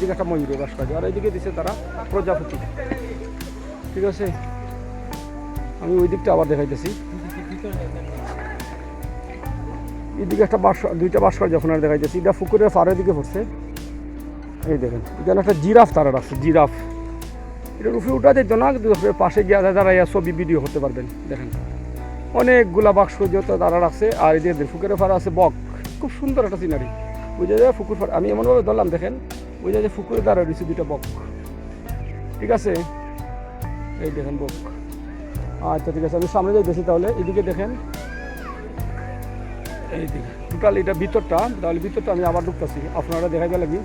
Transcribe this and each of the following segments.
দিকে একটা ময়ূরের ভাস্কর্য আর এইদিকে দিছে তারা প্রজাপতি। ঠিক আছে? আমি ওই দিকটা আবার দেখাইতেছি। এদিকে একটা বাস, দুইটা ভাস্কর্য এখন আর দেখাইতেছি, এটা পুকুরের পাড়ের দিকে পড়ছে। এই দেখেন, এখানে একটা জিরাফ তারা রাখছে, জিরাফ। এটা রুফে উঠা যেত না, কিন্তু পাশে গিয়ে দাঁড়াইয়া ছবি, ভিডিও করতে পারবেন। দেখেন, অনেকগুলা ভাস্কর্য তো তারা রাখছে, আর এই যে পুকুরের পাড়ে আছে বক, খুব সুন্দর একটা সিনারি বুঝে যায় পুকুর পাড় আমি এমনভাবে ধরলাম, দেখেন বুঝে যে পুকুরে দাঁড়ায় রয়েছে দুইটা বক। ঠিক আছে? এই দেখেন বক। আচ্ছা ঠিক আছে আমি সামনে যাইতেছি তাহলে। এদিকে দেখেন। এই দিকে টোটাল এটা ভিতরটা তাহলে ভিতরটা আমি আবার ঢুকতেছি। আপনারা দেখাইবে লাগি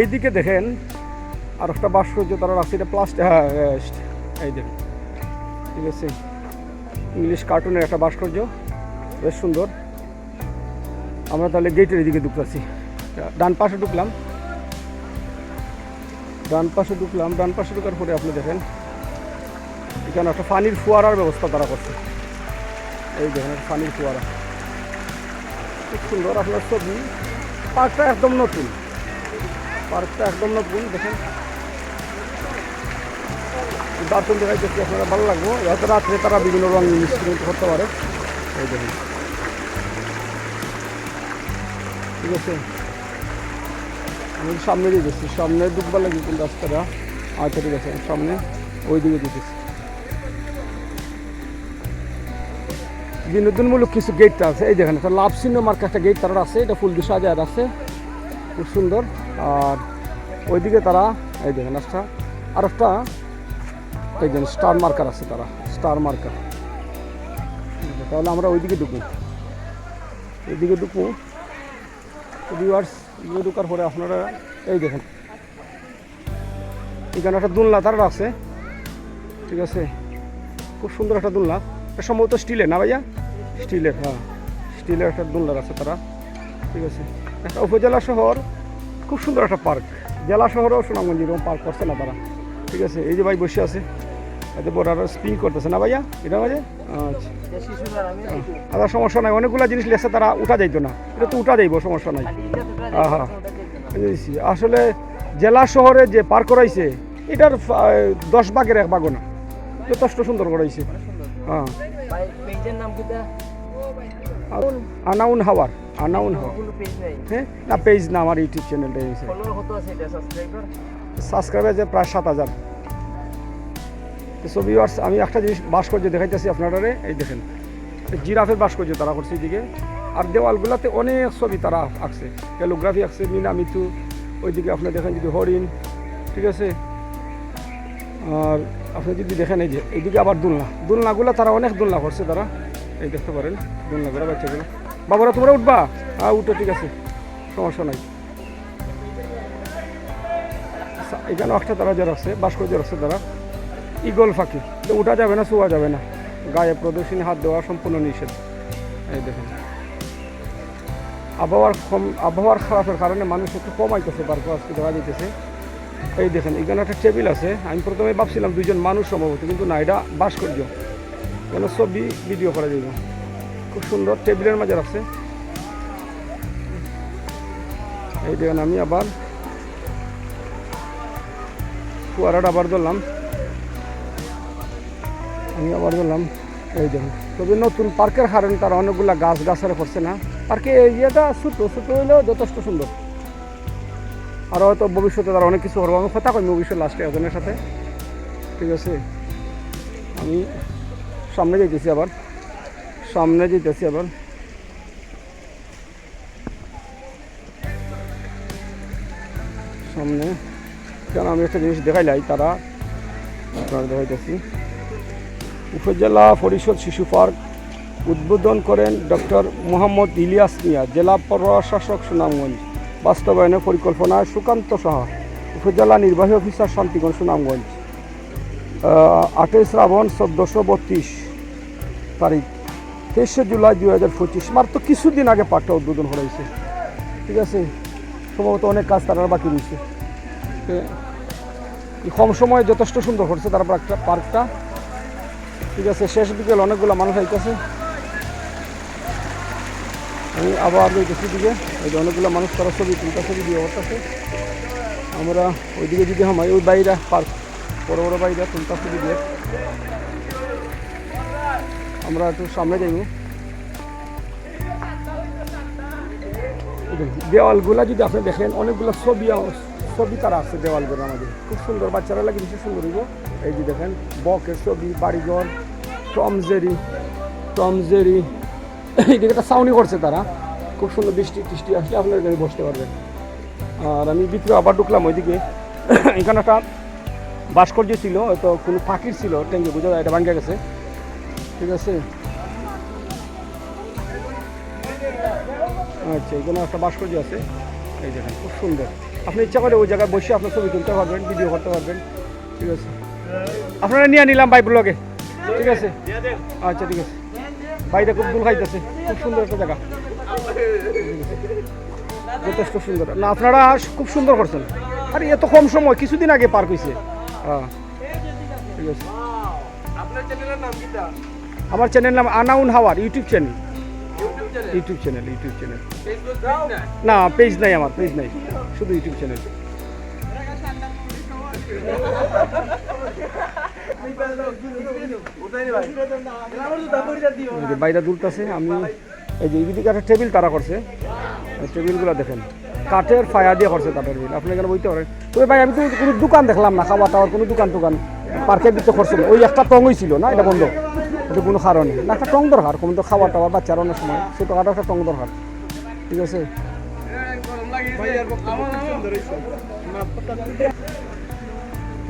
এইদিকে দেখেন আর একটা ভাস্কর্য তারা রাখছে এটা প্লাস্টিক হ্যাঁ হ্যাঁ, এই দেখেন। ঠিক আছে? ইংলিশ কার্টুনের একটা ভাস্কর্য। বেশ সুন্দর। আমরা তাহলে গেটের এদিকে ঢুকতেছি। ডান পাশে ঢুকলাম। ডান পাশে ঢুকলাম, ডান পাশে ঢুকার পরে আপনি দেখেন, এখানে একটা পানির ফোয়ারার ব্যবস্থা তারা করছে। এই দেখেন একটা পানির ফোয়ারা। খুব সুন্দর আপনার ছবি। পার্কটা একদম নতুন। পার্কটা একদম নতুন, দেখেন। দার্শন দেখাইতেছি আপনারা ভালো লাগবো। হয়তো রাত্রে তারা বিভিন্ন রঙ মিশ্রিত করতে পারে। এই দেখুন। ঠিক আছে। আমি সামনে দিয়ে যাচ্ছি সামনে ঢুকবার লাগে কিন্তু রাস্তাটা আচ্ছা ঠিক আছে সামনে ওই দিকে দিতেছি বিনোদনমূলক কিছু গেটটা আছে, এই যেখানে লাভ চিহ্ন মার্কা একটা গেট তারা আছে, এটা ফুল দিয়ে সাজায় আছে, খুব সুন্দর। আর ওইদিকে তারা, এই দেখেন একটা, আর একটা, এই যে স্টার মার্কার আছে তারা স্টার মার্কার তাহলে আমরা ওইদিকে ঢুকবো। ওইদিকে ঢুকবো। ভিউয়ার্স ঢুকার পরে আপনারা এই দেখেন। এখানে একটা দোলনা তার আছে। ঠিক আছে? খুব সুন্দর একটা দোলনা। এটা সম্ভবত স্টিলের, না ভাইয়া? স্টিলের হ্যাঁ। স্টিলের একটা দোলনা আছে তারা। ঠিক আছে? একটা উপজেলা শহর, খুব সুন্দর একটা পার্ক। জেলা শহরেও সুনামগঞ্জ এরকম পার্ক করছে না তারা। ঠিক আছে? এই যে ভাই বসে আছে। এতে বড় আরও স্পিন করতেছে। না ভাইয়া? এটা মাঝে আচ্ছা। আচ্ছা সমস্যা নাই। অনেকগুলো জিনিস লেসে তারা, উঠা যাইতো না। এটা তো উঠা যাইব, সমস্যা নাই। আসলে জেলা শহরে যে পার্ক করাইছে এটার দশ ভাগের এক ভাগও না। যথেষ্ট সুন্দর করাইছে। হ্যাঁ। আনাউন হাওয়ার আনাউন হাওয়ার। হ্যাঁ? না পেজ না আমার ইউটিউব চ্যানেলটা হয়েছে আছে সাবস্ক্রাইবার যে প্রায় সাত হাজার। তো ভিউয়ার্স আমি একটা জিনিস ভাস্কর্য দেখাইতেছি আপনারা এই দেখেন। জিরাফের ভাস্কর্য তারা করছে এদিকে। আর দেওয়ালগুলোতে অনেক ছবি তারা আঁকছে। ক্যালোগ্রাফি আঁকছে, মিনা মিতু, ওইদিকে আপনি দেখেন যদি হরিণ, ঠিক আছে? আর আপনি যদি দেখেন এই যে, এইদিকে আবার দোলনা। দোলনাগুলো তারা অনেক দোলনা করছে তারা। এই দেখতে পারেন, দোলনাগুলো, বাচ্চাগুলো। বাবারা, তোমরা উঠবা? হ্যাঁ উঠো, ঠিক আছে। সমস্যা নাই। সা- এখানে একটা তারা যারা আছে ভাস্কর্য আছে তারা ইগল ফাঁকি। উঠা যাবে না, শোয়া যাবে না। গায়ে প্রদর্শনী হাত দেওয়া সম্পূর্ণ নিষেধ। এই দেখুন। আবহাওয়ার কম, আবহাওয়ার খারাপের কারণে মানুষ একটু কমাইতেছে পার্ক আজকে দেওয়া যেতেছে এই দেখেন, এখানে একটা টেবিল আছে। আমি প্রথমে ভাবছিলাম দুইজন মানুষ সম্ভবত কিন্তু না, এটা ভাস্কর্য। কেন ছবি ভিডিও করা যাবে খুব সুন্দর টেবিলের মাঝে আছে এই দেখেন, আমি আবার কুয়ারাটা আবার ধরলাম। আমি আবার ধরলাম, এই দেখুন। তবে নতুন পার্কের কারণে তারা অনেকগুলা গাছ গাছারে করছে না। পার্কে এরিয়াটা ছোটো ছোটো হলেও যথেষ্ট সুন্দর। আর হয়তো ভবিষ্যতে তারা অনেক কিছু করব। আমি কথা কই ভবিষ্যৎ লাস্টে একজনের সাথে। ঠিক আছে? আমি সামনে যাইতেছি আবার। সামনে যেতেছি আবার। সামনে। কেন আমি একটা জিনিস দেখাইলাই তারা আপনারা দেখাইতেছি। উপজেলা পরিষদ শিশু পার্ক উদ্বোধন করেন ডক্টর মোহাম্মদ ইলিয়াস মিয়া, জেলা প্রশাসক সুনামগঞ্জ। বাস্তবায়নের পরিকল্পনায় সুকান্ত সাহা, উপজেলা নির্বাহী অফিসার শান্তিগঞ্জ সুনামগঞ্জ। আটই শ্রাবণ চোদ্দোশো বত্রিশ তারিখ, তেইশে জুলাই দুই হাজার পঁচিশ। মাত্র কিছুদিন আগে পার্কটা উদ্বোধন হয়েছে। ঠিক আছে? সম্ভবত অনেক কাজ তারা বাকি রয়েছে। কম সময়ে যথেষ্ট সুন্দর করছে তারা পার্কটা। ঠিক আছে, শেষ বিকেল অনেকগুলো মানুষ আইতেছে। আমি আবার দেখতেছি দিকে ওই যে অনেকগুলো মানুষ তারা ছবি তিনটা ছবি ভিডিও করতেছে। আমরা ওইদিকে যদি হামাই ওই বাইরা পার্ক, বড় বড় বাইরা তিনটা ছবি দিয়ে আমরা একটু সামনে যাইব দেওয়ালগুলা যদি আপনি দেখেন, অনেকগুলো ছবি ছবি তারা আছে দেওয়ালগুলো আমাদের। খুব সুন্দর, বাচ্চারা লাগে বেশি সুন্দর এই যে দেখেন, বকের ছবি, বাড়িঘর টম জেরি টম জেরি। এইদিকে একটা সাউনি করছে তারা। খুব সুন্দর বৃষ্টি টিষ্টি আসলে আপনার এখানে বসতে পারবেন আর আমি ভিতরে আবার ঢুকলাম ওইদিকে। এখানে একটা ভাস্কর্য ছিল, হয়তো কোনো পাখির ছিল ট্যাঙ্কি বোঝা যায়, এটা ভাঙ্গে গেছে। ঠিক আছে? আচ্ছা এখানে একটা ভাস্কর্য আছে। এই দেখেন খুব সুন্দর। আপনি ইচ্ছা করে ওই জায়গায় বসে আপনার ছবি তুলতে পারবেন ভিডিও করতে পারবেন। ঠিক আছে? আপনারা নিয়ে নিলাম ভাই ব্লগে। ঠিক আছে? আচ্ছা ঠিক আছে। বাইরে খুব দূর খাইতেছে। খুব সুন্দর একটা জায়গা। যথেষ্ট সুন্দর। না, আপনারা খুব সুন্দর করছেন। আরে, এত কম সময়, কিছুদিন আগে পার হয়েছে হ্যাঁ। ঠিক আছে। আমার চ্যানেল নাম আনাউন হাওয়ার, YouTube channel. YouTube channel YouTube channel. না, পেজ নাই আমার, পেজ নাই। শুধু ইউটিউব চ্যানেল। বাইরে দুলতেছে, আমি এই যে এইদিকে একটা টেবিল তারা করছে। টেবিলগুলো দেখেন, কাঠের ফায়া দিয়ে করছে কাঠের বিল আপনি এখানে বইতে পারেন। তবে ভাই, আমি তো কোনো দোকান দেখলাম না খাওয়া টাওয়ার কোনো দোকান টোকান। পার্কের ভিতরে করছিল। ওই একটা টং ছিল না, এটা বন্ধ। এটা কোনো কারণে না, একটা টং দরকার, কোনো তো খাওয়া টাওয়ার বাচ্চার অনেক সময়। ছোটোখাটো একটা টং দরকার। ঠিক আছে?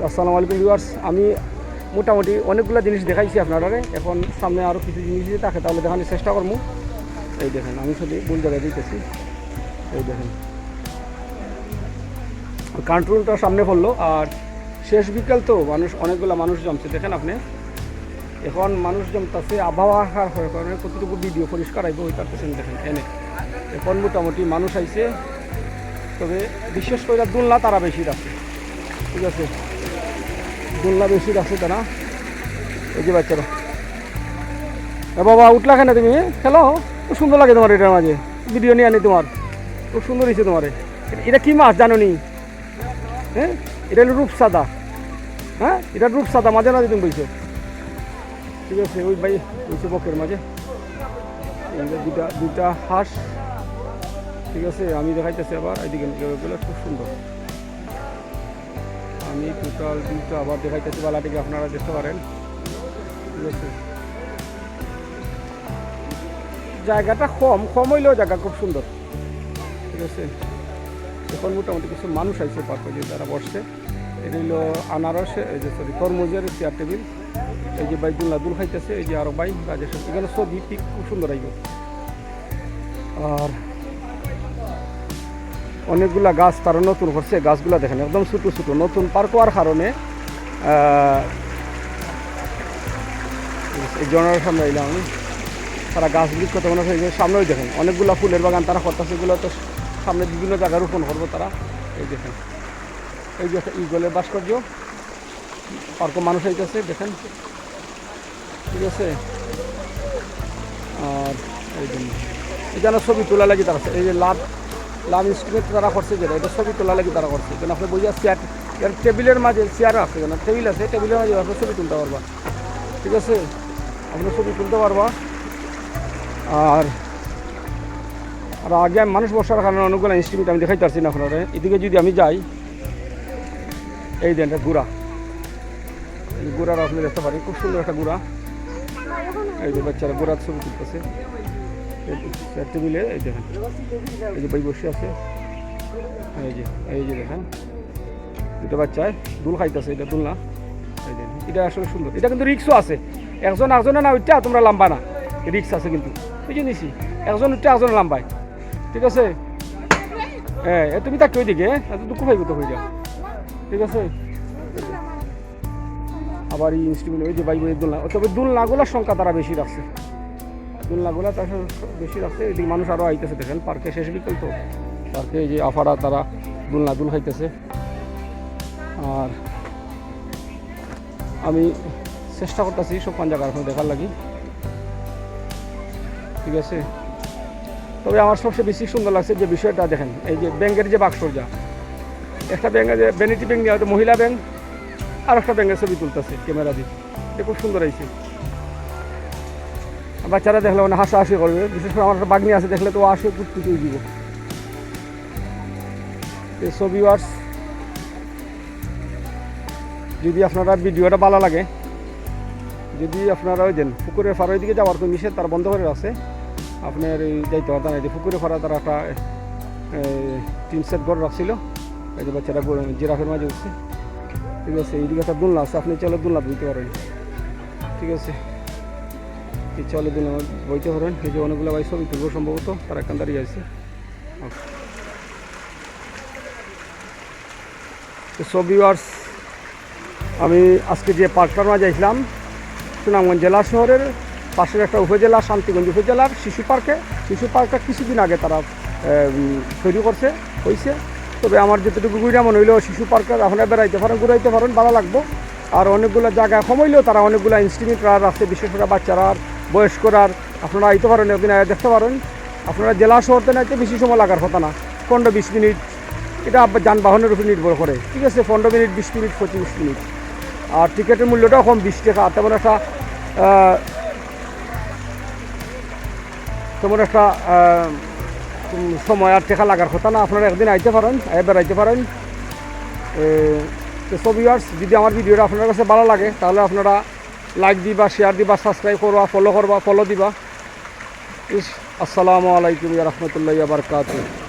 আসসালামু আলাইকুম ভিউয়ার্স আমি মোটামুটি অনেকগুলো জিনিস দেখাইছি আপনারা এখন সামনে আরও কিছু জিনিস যদি থাকে, তাহলে দেখানোর চেষ্টা করব। এই দেখেন, আমি শুধু ভুল জায়গায় দিতেছি। এই দেখেন। কন্ট্রোলটা সামনে পড়ল, আর শেষ বিকাল তো মানুষ, অনেকগুলো মানুষ জমছে, দেখেন আপনি। এখন মানুষ জমতেছে, আবহাওয়া হওয়ার কারণে কতটুকু ভিডিও পরিষ্কার আইব ওই পারতেছেন দেখেন এনে এখন মোটামুটি মানুষ আইছে, তবে বিশেষ করে দোলনা তারা বেশি রাখছে ঠিক আছে? দোলনা বেশি রাখছে তারা। এই যে বাচ্চারা। এ বাবা, উঠলা কেন তুমি? খেলো। খুব সুন্দর লাগে তোমার এটার মাঝে। ভিডিও নিয়ে আনি তোমার। খুব সুন্দর হয়েছে তোমার। এটা কি মাছ জানো নি হ্যাঁ? এটা হলো রূপসাদা হ্যাঁ? এটা রূপসাদা মাঝে মাঝে তুমি বলছো ঠিক আছে, ওই ভাই বলছে বকের মাঝে। দুটা দুটা হাঁস। ঠিক আছে, আমি দেখাইতেছি আবার। এদিকে খুব সুন্দর। আমি টোটাল দুটো আবার দেখাইতেছি বালাটিকে আপনারা দেখতে পারেন। ঠিক আছে? জায়গাটা কম কম হইলেও জায়গা খুব সুন্দর। ঠিক আছে? এখন মোটামুটি কিছু মানুষ আইছে পার্কে যে তারা বসছে। এটা হইল আনারস, এই যে সরি তরমুজের চেয়ার টেবিল এই যে বাই দুলনা দুল খাইতেছে, এই যে আরও বাই রাজেশ এখানে ছবি পিক খুব সুন্দর আইব আর অনেকগুলা গাছ তারা নতুন করছে গাছগুলা দেখেন একদম ছোটো ছোটো নতুন পার্ক হওয়ার কারণে জনের সামনে এলাম আমি। তারা গাছ বৃক্ষ আছে, এই সামনেও দেখেন অনেকগুলা ফুলের বাগান তারা করতেছে এগুলো তো সামনে বিভিন্ন জায়গায় রোপণ করব তারা। এই দেখেন এই যে ইগলের ভাস্কর্য পার্ক মানুষ হইতেছে দেখেন। ঠিক আছে? আর এই জন্য এই যেন ছবি তোলা লাগি তারা এই যে লাভ লাভ ইনস্ট্রুমেন্ট তারা করছে যেটা, এটা ছবি তোলা লাগি তারা করছে। যেন আপনি বুঝে চেয়ারের টেবিলের মাঝে চেয়ার আছে যেন টেবিল আছে টেবিলের মাঝে আপনি ছবি তুলতে পারবা। ঠিক আছে? আপনি ছবি তুলতে পারবা। আর আর আগে আমি মানুষ বসার কারণে অনেকগুলো ইনস্ট্রুমেন্ট আমি দেখাইতে পারছি না আপনারা। এদিকে যদি আমি যাই, এই দেন এটা গুড়া। গুড়ার আপনি দেখতে পারেন, খুব সুন্দর একটা গুড়া। এই যে বাচ্চারা গুড়ার ছবি তুলতেছে। চেয়ার টেবিলে দেখেন, এই যে ভাই বসে আছে, এই যে এই যে দেখেন, দুটো বাচ্চায় দুল খাইতেছে, এটা দুল না এটা আসলে সুন্দর, এটা কিন্তু রিক্সও আছে, একজন একজনে না ওইটা তোমরা লাম্বা না রিক্স আছে কিন্তু যে নিছি, একজন উঠতে একজন লাম্বায়, ঠিক আছে? হ্যাঁ তুমি তাকে ওইদিকে এত দুঃখ পাইব তো হয়ে যা ঠিক আছে? আবার এই ইনস্ট্রুমেন্ট ওই যে বাইক ওই দোলনা তবে দোলনাগুলোর সংখ্যা তারা বেশি রাখছে। দোলনাগুলো তার বেশি রাখছে, এদিকে মানুষ আরও আইতেছে দেখেন, পার্কে শেষ বিকেল তো। পার্কে যে আফারা, তারা দোলনা দুল খাইতেছে। আর আমি চেষ্টা করতেছি সব পান জায়গা এখন দেখার লাগি। ঠিক আছে? তবে আমার সবচেয়ে বেশি সুন্দর লাগছে যে বিষয়টা দেখেন, এই যে ব্যাংকের যে বাক্সরজা, একটা ব্যাঙ্কে যে ভ্যানিটি ব্যাংক নিয়ে হয়তো মহিলা ব্যাংক আর একটা ব্যাংকের ছবি তুলতেছে ক্যামেরা দিয়ে। খুব সুন্দর হয়েছে। বাচ্চারা দেখলে মানে হাসাহাসি করবে। বিশেষ করে আমার একটা বাগনি আছে, দেখলে তো আসে কুটকুটি দিব ছবি ওয়ার্স যদি আপনারা ভিডিওটা ভালো লাগে, যদি আপনারা ওই দেন পুকুরের ফাড়ের দিকে যাওয়ার তো নিষেধ, তার বন্ধ করে আছে। আপনার এই যাইতে পারতেন এই যে পুকুরে ফাড়া তারা একটা টিন সেট ঘর রাখছিল। এই যে বাচ্চারা জিরাফের মাঝে উঠছে। ঠিক আছে, এইদিকে একটা দোলনা আছে, আপনি চলে দোলনা দিতে পারেন। ঠিক আছে। এই চলে দোলনা বইতে পারেন এই যে অনেকগুলো ভাই ছবি তুলবো সম্ভবত, তারা এখান দাঁড়িয়ে আছে। ছবি আমি আজকে যে পার্কটার মাঝে যাইছিলাম, সুনামগঞ্জ জেলা শহরের পাশের একটা উপজেলা, শান্তিগঞ্জ উপজেলার শিশু পার্কে। শিশু পার্কটা কিছুদিন আগে তারা তৈরি করছে হয়েছে তবে আমার যতটুকু গুইরা মনে হইলেও শিশু পার্কে আপনারা বেড়াইতে পারেন, ঘুরাইতে পারেন, ভালো লাগবো। আর অনেকগুলো জায়গা কমাইলেও তারা অনেকগুলো ইনস্টিটিউট আছে বিশেষ করে বাচ্চারা আর বয়স্করা আর আপনারা আইতে পারেন আগে দেখতে পারেন। আপনারা জেলা শহরতে নাইতে বেশি সময় লাগার কথা না। পনেরো বিশ মিনিট, এটা যানবাহনের উপর নির্ভর করে। ঠিক আছে, পনেরো মিনিট, বিশ মিনিট, পঁচিশ মিনিট। আর টিকিটের মূল্যটাও কম, বিশ টাকা। তেমন একটা তেমন একটা সময় আর টাকা লাগার কথা না। আপনারা একদিন আইতে পারেন এবার আইতে পারেন। তো সব ইয়ার্স যদি আমার ভিডিওটা আপনার কাছে ভালো লাগে, তাহলে আপনারা লাইক দিবা শেয়ার দিবা সাবস্ক্রাইব করবা ফলো করবা ফলো দিবা। ইস, আসসালামু আলাইকুম রহমতুল্লাহ বারকাতুহ।